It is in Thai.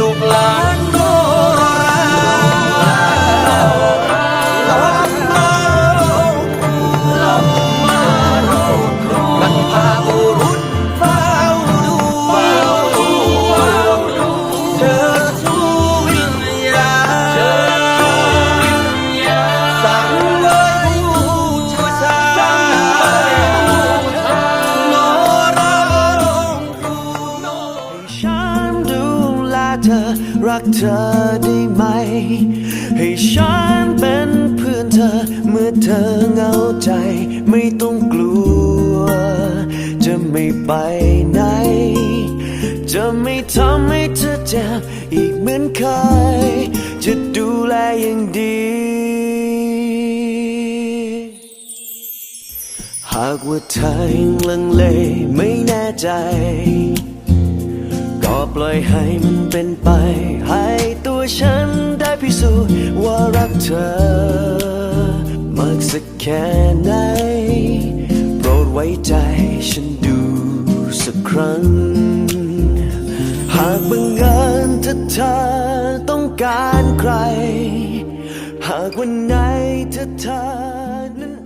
ลูกหลาน เธอ รักเธอได้ไหม ให้ฉันเป็นเพื่อนเธอ เมื่อเธอเหงาใจ ไม่ต้องกลัว จะไม่ไปไหน จะไม่ทำให้เธอเจ็บอีกเหมือนเคย จะดูแลอย่างดีหากว่าเธอยังลังเลไม่แน่ใจ ปล่อยให้มันเป็นไป ให้ตัวฉันได้พิสูจน์ว่ารักเธอ มากสักแค่ไหน โปรดไว้ใจฉันดูสักครั้ง หากบังเอิญถ้าเธอต้องการใคร หากวันไหนถ้าเธอนั้น